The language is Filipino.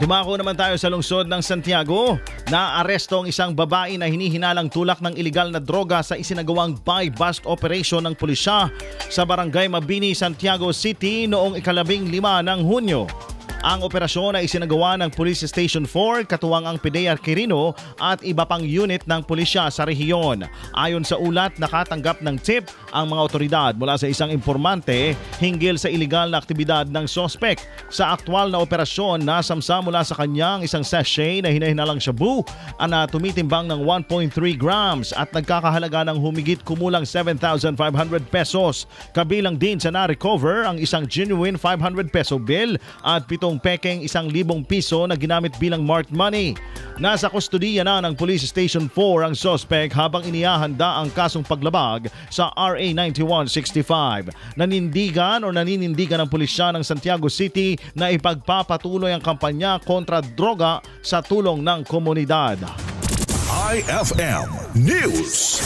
Dumako naman tayo sa lungsod ng Santiago. Naaresto ang isang babae na hinihinalang tulak ng ilegal na droga sa isinagawang buy-bust operation ng pulisya sa barangay Mabini, Santiago City noong ikalabing lima ng Hunyo. Ang operasyon ay isinagawa ng Police Station 4, katuwang ang PDEA Quirino at iba pang unit ng pulisya sa rehiyon. Ayon sa ulat, nakatanggap ng tip ang mga otoridad mula sa isang informante hinggil sa ilegal na aktibidad ng sospek. Sa aktwal na operasyon, nasamsa mula sa kanyang isang sachet na hinahinalang shabu na tumitimbang ng 1.3 grams at nagkakahalaga ng humigit kumulang 7,500 pesos. Kabilang din sa na-recover ang isang genuine 500 peso bill at pitong pekeng isang libong piso na ginamit bilang marked money. Nasa kustodiya na ng Police Station 4 ang suspect habang inihahanda ang kasong paglabag sa RA 9165. Nanindigan o naninindigan ng pulisya ng Santiago City na ipagpapatuloy ang kampanya kontra droga sa tulong ng komunidad. IFM News.